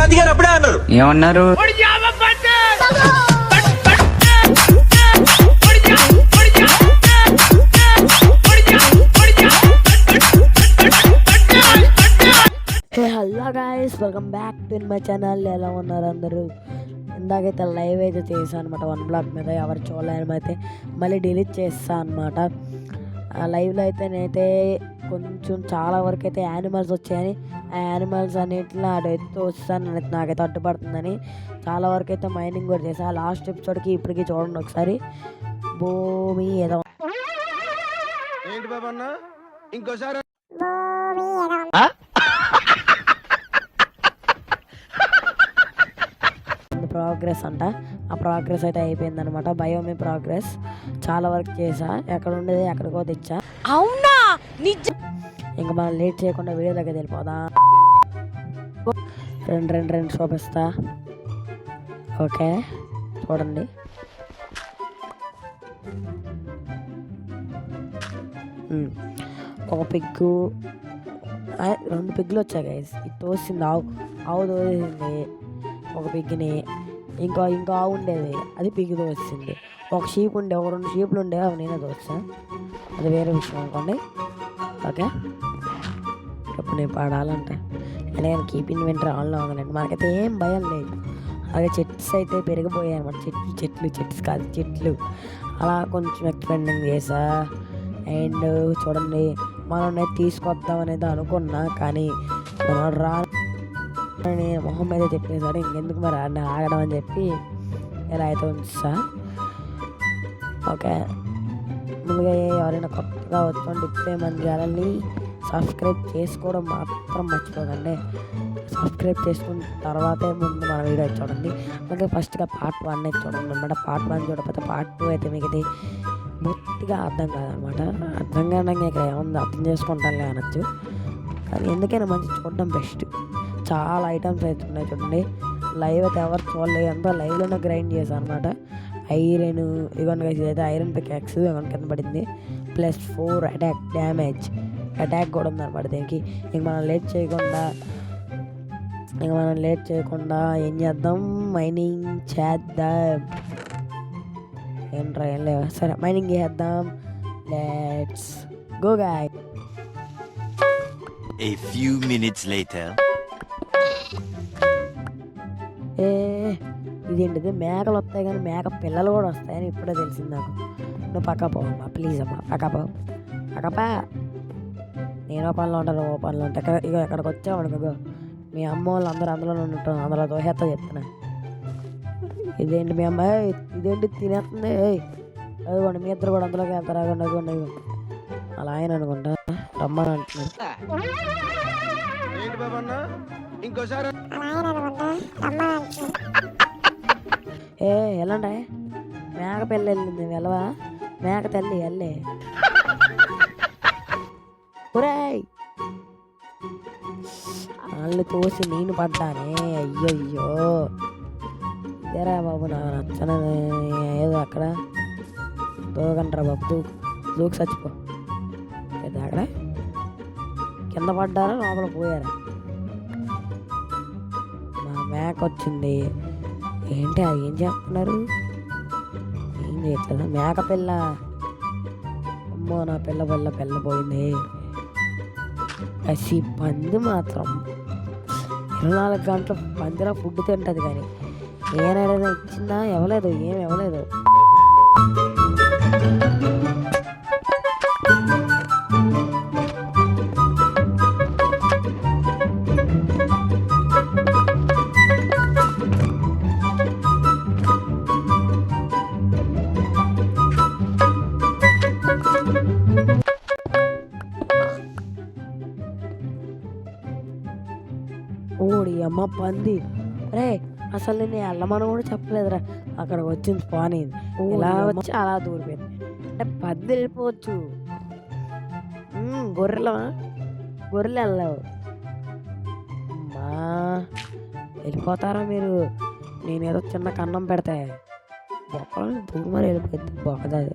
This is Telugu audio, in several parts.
గాంధీ గారు అప్పుడే అన్నారు. ఏమన్నారు? Hey hello guys welcome back to my channel ఎలా ఉన్నారు అందరూ? ఇందాకైతే లైవ్ అయితే చేశాను అనమాట వన్ బ్లాక్ మీద. ఎవరు చూడలేని అయితే మళ్ళీ డిలీట్ చేస్తా అనమాట ఆ లైవ్లో అయితే నేనైతే కొంచెం చాలా వరకు అయితే యానిమల్స్ వచ్చాయని ఆ యానిమల్స్ అన్నింటిలో అటు ఎత్తు వస్తాను నాకైతే అడ్డుపడుతుందని చాలా వరకు అయితే మైనింగ్ కూడా చేశాను లాస్ట్ ఎపిసోడ్కి ఇప్పటికి చూడండి ఒకసారి. భూమి ఏదో ఏంటి ఇంకోసారి ప్రోగ్రెస్ అంట. ఆ ప్రోగ్రెస్ అయితే అయిపోయింది అనమాట బయోమి ప్రోగ్రెస్. చాలా వరకు చేసా ఎక్కడ ఉండేది ఎక్కడికో తెచ్చా. అవునా? ఇంకా మనం లేట్ చేయకుండా వీడియో దగ్గర వెళ్ళిపోదా. రెండు రెండు రెండు చూపిస్తా. ఓకే చూడండి. ఒక పిగ్గు. రెండు పిగ్గులు వచ్చాయి గైస్ ఇది తోసింది ఆవు. ఆవు తోసింది ఒక పిగ్గిని. ఇంకా ఇంకా ఆవు ఉండేది. అది పిగ్గి తోసింది. ఒక షీప్ ఉండే ఒక రెండు షీపులు ఉండే అవి నేనే తోస్తాను అది వేరే విషయం అనుకోండి. ఓకే? ఇప్పుడు నేను పాడాలంటే. నేను కీప్ ఇన్వెంటరీ ఆన్లో ఉందండి మనకైతే ఏం భయం లేదు. అలాగే చెట్స్ అయితే పెరిగిపోయాయి అనమాట చెట్లు చెట్లు చెట్స్ కాదు చెట్లు. అలా కొంచెం ఎక్స్పెండింగ్ చేసా. అండ్ చూడండి మనం తీసుకొద్దాం అనేది అనుకున్నా కానీ మనం రా అని మొహం మీద చెప్పేసాడు. ఇంకెందుకు మరి ఆగడం అని చెప్పి ఇలా అయితే ఉంచా ఓకే? ముందుగా ఎవరైనా కొత్తగా వచ్చి ఇప్పుడే మన ఛానల్ని సబ్స్క్రైబ్ చేసుకోవడం మాత్రం మర్చిపోకండి. సబ్స్క్రైబ్ చేసుకున్న తర్వాతే ముందు మన వీడియో చూడండి. అలాగే ఫస్ట్గా పార్ట్ వన్ అయితే చూడండి అనమాట పార్ట్ వన్ చూడకపోతే పార్ట్ టూ అయితే మీకు ఇది పూర్తిగా అర్థం కాదనమాట అర్థం కావడానికి ఇక్కడ ఏముంది అర్థం చేసుకుంటానులే అనొచ్చు. కానీ ఎందుకైనా మంచి చూడడం బెస్ట్. చాలా ఐటమ్స్ అయితే ఉన్నాయి చూడండి. లైవ్ అయితే ఎవరు చూడలేదు. అంతా లైవ్లోనే గ్రైండ్ చేశాను అనమాట ఐరన్ ఇవన్నీ guys, ఇదైతే ఐరన్ పికాక్స్ ఇవన్నీ కింద పడింది. Plus four attack damage attack కూడా ఉందన్నమాట దీనికి. ఇంక మనం లేట్ చేయకుండా ఇంక మనం లేట్ చేయకుండా ఏం చేద్దాం? మైనింగ్ చేద్దాం. ఏంట్రా ఏం లేవా. సరే మైనింగ్ చేద్దాం. Let's go guy A few minutes later. ఏ ఇదేంటిది? మేకలు వస్తాయి కానీ మేక పిల్లలు కూడా వస్తాయని ఇప్పుడే తెలిసింది నాకు. నువ్వు పక్క పోమ్మా ప్లీజ్ అమ్మా పక్క పో. పక్కపా నేను ఓ పనిలో ఉంటాను ఓ పనిలో ఉంటాను ఎక్కడ ఇగో ఎక్కడికి వచ్చావు అనుకో మీ అమ్మ వాళ్ళు అందరూ అందులో ఉంటారు అందులో దోహేస్తా చెప్తున్నా. ఇదేంటి మీ అమ్మాయి ఇదేంటి తినేస్తుంది? ఏయ్. అదిగోండి మీ ఇద్దరు కూడా అందులోకి వెళ్తారా? అదిగోండి. అలా ఆయన అనుకుంటా. రమ్మని అంటున్నారు ఏంటి బాబు అన్న? ఇంకోసారి ఏ ఎలాండే మేక పిల్ల వెళ్ళింది వెళ్ళవా? మేక తల్లి వెళ్ళే. ఒరేయ్! వాళ్ళు తోసి నేను పడ్డానే అయ్యయ్యో! ఇదేరా బాబు నాకు నచ్చన ఏదో అక్కడ. దూకంటారా బాబు దూకు దూకు చచ్చిపో. అక్కడ. కింద పడ్డారా లోపల పోయారా? మా మేక వచ్చింది. ఏంటి అది ఏం చేస్తున్నారు? ఏం చేస్తుందా మేక పిల్ల. అమ్మో నా పిల్ల పిల్ల పిల్ల పోయింది. కసి పంది మాత్రం ఇరవై నాలుగు గంటలు పందిరా ఫుడ్ తింటుంది కానీ ఏనాడైనా ఇచ్చిందా? ఇవ్వలేదు ఏం ఇవ్వలేదు. ఓడి అమ్మ పంది. రే అసలు నేను వెళ్ళమని కూడా చెప్పలేదురా. అక్కడికి వచ్చింది పోనీ ఇలా వచ్చి అలా దూరిపోయింది. అంటే పంది వెళ్ళిపోవచ్చు. గొర్రెలు? గొర్రెలు వెళ్ళావు? అమ్మా వెళ్ళిపోతారా మీరు? నేనేదో చిన్న కన్నం పెడితే. బొక్కలని దూరి మరి వెళ్ళిపోయింది. బొక్కదాది.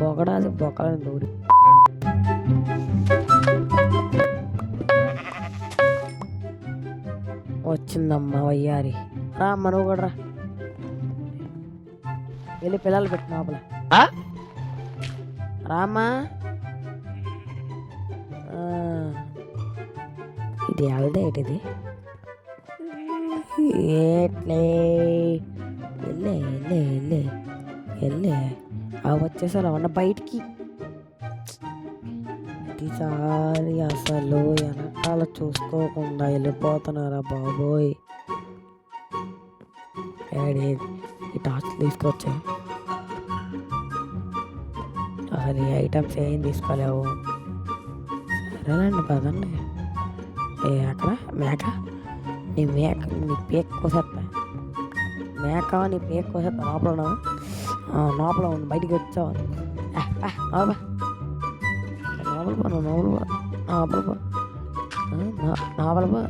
బొకడాది బొక్కలని దూరి వచ్చిందమ్మా వయ్యారి. రా అమ్మ నువ్వు కూడా రా. వెళ్ళి పిల్లలు పెట్టు లోపల. రామ్మా. ఆ, ఇది ఎవరిదే ఇది? ఏట్లే. వెళ్ళే వెళ్ళే వెళ్ళే వెళ్ళే. అవి వచ్చేసారు అవన్న బయటికి. ప్రతిసారి అసలు వెనకాల చూసుకోకుండా వెళ్ళిపోతున్నారా బాబోయ్? ఈ టార్చ్ తీసుకొచ్చా? అసలు ఈ ఐటమ్స్ ఏం తీసుకోలేవు. సరేనండి పదండి. ఏ అక్కడ? మేక? నీ మేక నీ పేక్ కోసేస్తా మేక నీ పేక్ కోసేస్తా లోపల లోపల ఉంది బయటికి వచ్చావా? ఆ, ఆ, లోపల లోపల పో నువ్వు లోపల పో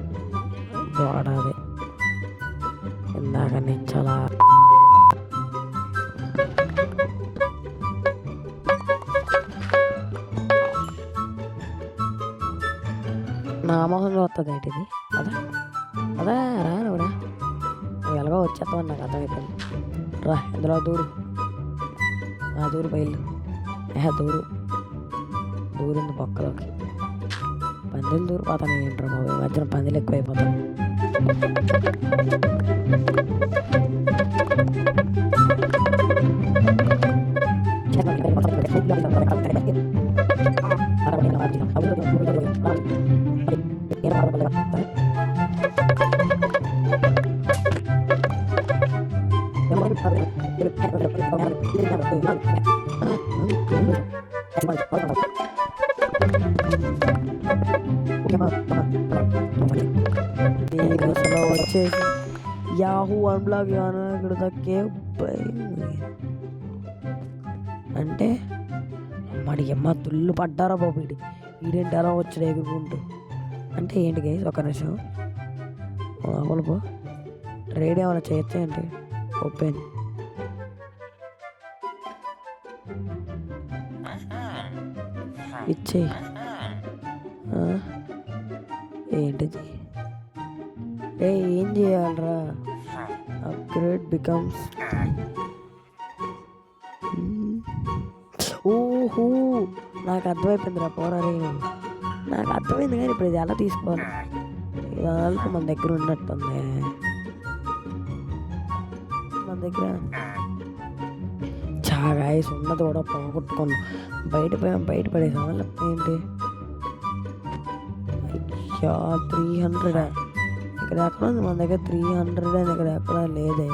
లోపల పో ఇందాక నేను చాలా నా మొహం చూస్తుంది ఏంటిది? అదా? అదా రా నువ్వురా ఎలాగో వచ్చేస్తామని నాకు అర్థమైపోయింది. రా ఇందులో దూరు. ఆ దూరు బయలు. ఏహ దూరు. దూరింది పక్కలోకి పందిలు దూరిపోతాను ఏంట్రా బాబు? ఈ మధ్యన పందిలు ఎక్కువైపోతాను బ్లాక్ అన్బ్లాక్ ఇక్కడ దక్కే భయం. అంటే మరి అమ్మ తుళ్ళు పడ్డారా బాబు వీడి. వీడేంటి అలా వచ్చాడు ఎగురుకుంటూ? అంటే ఏంటి గైస్ ఒక నిమిషం. లోపల పో రేడియో ఏమైనా చేయొచ్చా ఏంటి? ఓపెన్. ఇచ్చేయి. ఏంటిది? ఏ ఏం చేయాలరా? అప్గ్రేడ్ బికమ్స్ ఓహో నాకు అర్థమైపోయిందిరా పోరా రే నాకు అర్థమైంది కానీ ఇప్పుడు ఇది ఎలా తీసుకోవాలి? ఇదంతా మన దగ్గర ఉన్నట్టుంది. మన దగ్గర చాగాయస్ ఉన్నది కూడా పోగొట్టుకున్నాం. బయట పోయాం బయట పడేసాం ఏంటి? అయ్యా త్రీ హండ్రెడ్ ఇక్కడ ఎక్కడ ఉంది మన దగ్గర త్రీ హండ్రెడ్ అని ఇక్కడ ఎక్కడ లేదే.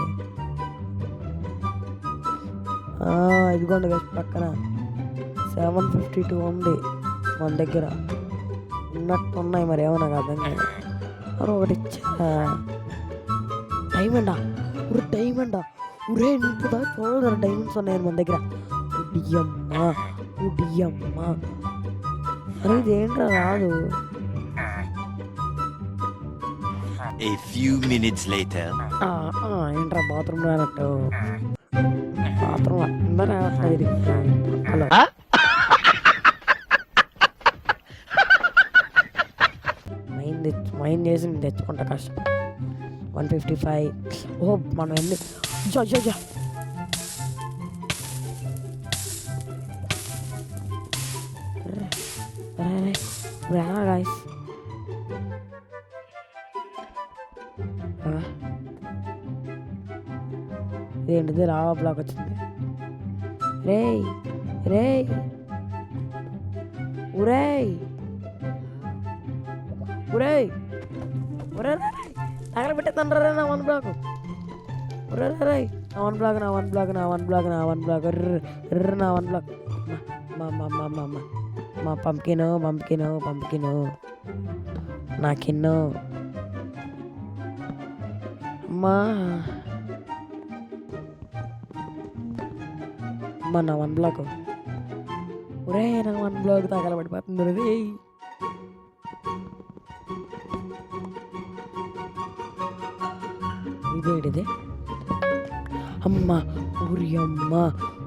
ఇదిగోండి guys పక్కన సెవెన్ ఫిఫ్టీ టూ ఉంది మన దగ్గర. ఉన్నట్టు ఉన్నాయి మరి ఏమో నాకు అర్థం కాదు. మరి ఒకటి ఇచ్చా. డైమండా ఉరి డైమండా ఉరే నింపుదా చూడగల డైమండ్స్ ఉన్నాయి మన దగ్గర. ఉడియమ్మ ఉడియమ్మ అరే ఇదేంట్రా రాదు? A few minutes later. ఏంట్రా బాత్రూమ్ రానట్టు బాత్రూమ్ అందరూ రావట్లేదు. హలో. మైండ్ తెచ్చు మైండ్ చేసి నేను తెచ్చుకుంటా కష్టం వన్ ఫిఫ్టీ ఫైవ్. ఓ మనం ఎన్ని జో జో జో గాయస్ ఇదేంటిది రావా బ్లాక్ వచ్చింది. రేయ్ రేయ్. ఉరే ఉరే ఉరే తగలబెట్టేతండ్రా నా వన్ బ్లాక్ ఉరే రేయ్ నా వన్ బ్లాక్ నా వన్ బ్లాక్ నా వన్ బ్లాక్ నా వన్ బ్లాక్ ఎర్ర నా వన్ బ్లాక్ మా మా మా మా మా మా పంపికిను పంపికిను పంపికిను నా కిన్ను అమ్మా. మన వన్ బ్లాక్. ఒరే నా వన్ బ్లాక్ తగలబడిపోతుంది రే. ఇదేంటిది అమ్మ ఊరి అమ్మ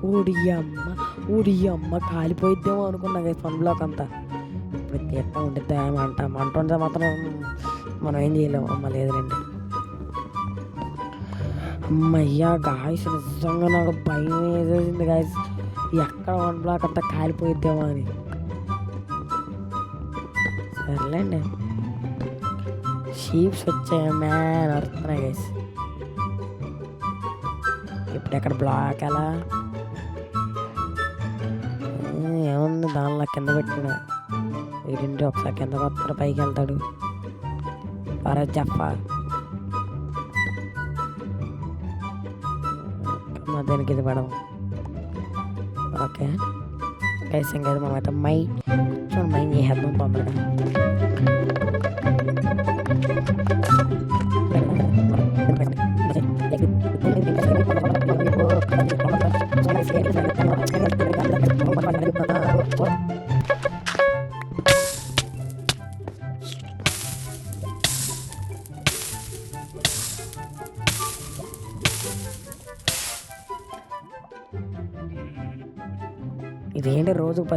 ఊడి అమ్మ ఊడి అమ్మ కాలిపోయిద్దేమో అనుకున్నా కదా వన్ బ్లాక్ అంతా. ఇప్పుడు తీర్థం ఉండిద్దా మంట మంట ఉంటే మాత్రం మనం ఏం చేయలేము అమ్మ లేదులేండి. అమ్మయ్యా గాయస్ నిజంగా నాకు భయం వేసేసింది గాయస్ ఎక్కడ వన్ బ్లాక్ అంతా కాలిపోయిద్దామా అని. సర్లేండి. షీప్స్ వచ్చాయి మ్యాన్ అడుగుతున్నాయి గైస్ ఇప్పుడు ఎక్కడ బ్లాక్ ఎలా? ఏముంది దానిలో కింద పెట్టిన. వీడింటి ఒకసారి కింద వస్తాడు పైకి వెళ్తాడు. పరే చెప్ప దానికి ఇది పడవు. ఓకే. గైస్ ఇంకా మనం అయితే మై కొంచెం మైండ్ చేసేద్దాం తొందరగా.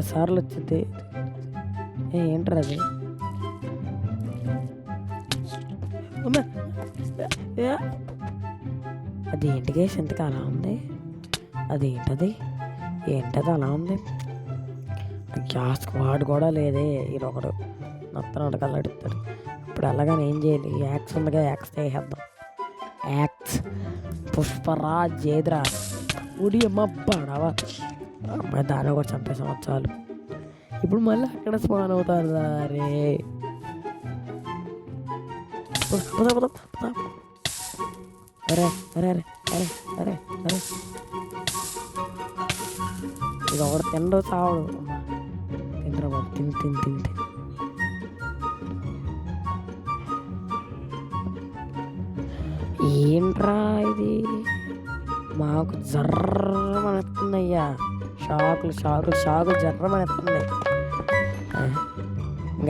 సార్లు వచ్చింది ఏ ఏంట్రా అది? అది ఏంటి కేసు అలా ఉంది? అది ఏంటది? ఏంటది అలా ఉంది? గ్యాస్ వాడు కూడా లేదే. ఈరొకడు నత్తనాడు అడుగుతాడు. ఇప్పుడు అలాగని ఏం చేయాలి? యాక్స్ ఉందిగా యాక్స్ చేసేద్దాం యాక్స్ పుష్పరాజ్ జేద్రా ఉడి అమ్మ పడవ అమ్మాయి దాన్ని కూడా చంపేసాం చాలు ఇప్పుడు మళ్ళీ అక్కడ స్పాన్ అవుతారు రే అరే అరే అరే అరే అరే అరే. ఇది ఒకడు తినడు చావడు అమ్మా తింటరా బాబు తిని తిని తిని తిని. ఏంట్రా ఇది? మాకు జర్రమనెత్తుందయ్యా షాకులు షాకులు షాకులు జర్రమనెత్తున్నాయి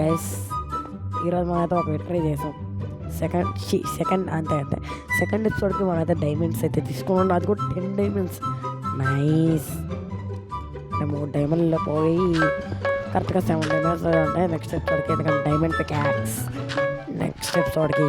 గైస్ ఈరోజు మనమైతే ఒక విక్టరీ చేసాం. సెకండ్ సెకండ్ అంతే అంతే. సెకండ్ ఎపిసోడ్కి మనమైతే డైమండ్స్ అయితే తీసుకున్నాం. అది కూడా టెన్ డైమండ్స్ నైస్ అంటే మూడు డైమండ్లో పోయి కరెక్ట్గా సెవెన్ డైమండ్స్ ఉంటాయి నెక్స్ట్ ఎపిసోడ్కి ఎందుకంటే డైమండ్ క్యాక్స్ నెక్స్ట్ ఎపిసోడ్కి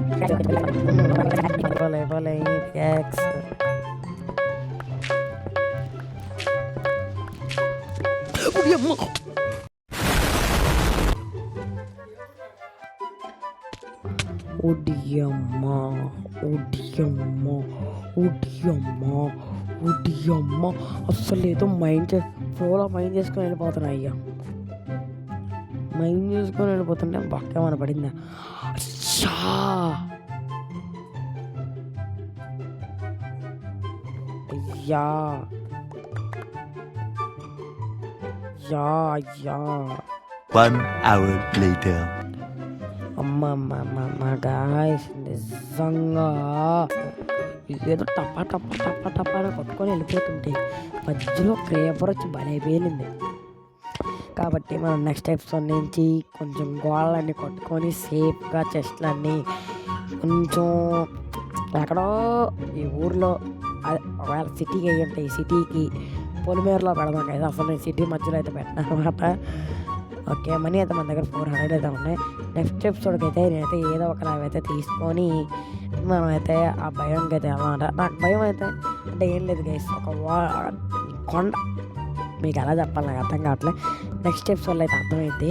ఒడియమ్మ ఒడియమ్మ అస్సలు ఏదో మైండ్ ఫ్లోలో మైండ్ చేసుకొని వెళ్ళిపోతున్నా అయ్యా. మైండ్ చేసుకొని వెళ్ళిపోతుంటే బక్కేమని పడిందా అచ్చా! అయ్యా! Yeah yeah hour later. అమ్మ అమ్మ అమ్మ అమ్మ గాయస్ నిజంగా. ఏదో టప్ప టప్ప టప టప్ప అని కొట్టుకొని వెళ్ళిపోతుంటే మధ్యలో క్రేపర్ వచ్చి భలే పేలింది. కాబట్టి మనం నెక్స్ట్ ఎపిసోడ్ నుంచి కొంచెం గోళ్ళని కొట్టుకొని సేఫ్గా చెస్ట్లన్నీ కొంచెం ఎక్కడో ఈ ఊర్లో ఒకవేళ సిటీకి అయ్యి ఉంటాయి సిటీకి పొలిమేరలో పెడదాం. కదా అసలు నేను సిటీ మధ్యలో అయితే పెట్టిన అనమాట ఓకే మనీ అయితే మన దగ్గర ఫోర్ హండ్రెడ్ అయితే ఉన్నాయి. నెక్స్ట్ ఎపిసోడ్కి అయితే నేనైతే ఏదో ఒక అయితే తీసుకొని మనమైతే ఆ భయంకి అయితే వెళ్ళాలంట నాకు భయం అయితే అంటే ఏం లేదు గైస్ ఒక వా కొండ. మీకు ఎలా చెప్పాలి నాకు అర్థం కావట్లేదు నెక్స్ట్ ఎపిసోడ్లో అయితే అర్థమైంది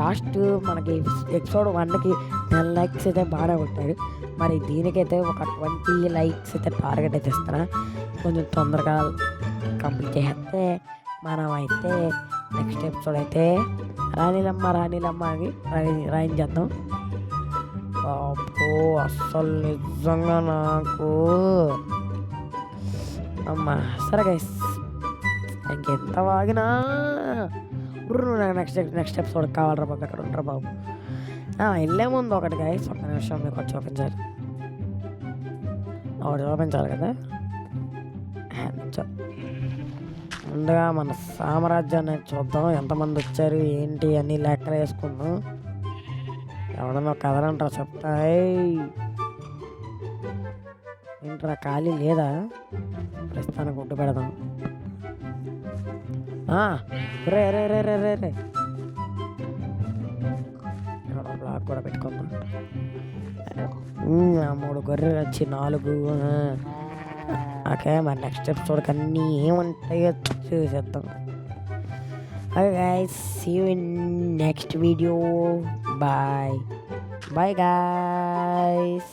లాస్ట్ మనకి ఎపిసోడ్ వన్కి టెన్ లైక్స్ అయితే బాగానే కొట్టారు. మరి దీనికైతే ఒక ట్వంటీ లైక్స్ అయితే టార్గెట్ అయితే ఇస్తున్నా. కొంచెం తొందరగా కంప్లీట్ చేస్తే మనం అయితే నెక్స్ట్ ఎపిసోడ్ అయితే రాణిలమ్మ రాణిలమ్మ అని రాణి రాయించేద్దాం అబ్బో అస్సలు నిజంగా నాకు అమ్మా సరే గైస్ ఇంకెంత వాగినా ఉర్రు నాకు నెక్స్ట్ నెక్స్ట్ ఎపిసోడ్ కావాలరా బాబు అక్కడ ఉండరా బాబు. వెళ్ళే ముందు ఒకటి గైస్ ఒక నిమిషం మీకు వచ్చి చూపించాలి. ఒకటి చూపించాలి కదా? ముందుగా మన సామ్రాజ్యాన్ని చూద్దాం. ఎంతమంది వచ్చారు ఏంటి అని లెక్కలు వేసుకుందాం. ఎవడన్నా కదలంటారా చెప్తా. ఏయ్. ఏంట్రా ఖాళీ లేదా? ప్రస్తుతానికి గుడ్డు పెడదాం. రే రే రే రే రే రే. బ్లాక్ కూడా పెట్టుకుందాం. ఆ మూడు గొర్రెలు వచ్చి నాలుగు. ఓకే మరి నెక్స్ట్ ఎపిసోడ్కి అన్నీ ఏముంటాయో చూసేద్దాం okay guys see you in next video bye bye guys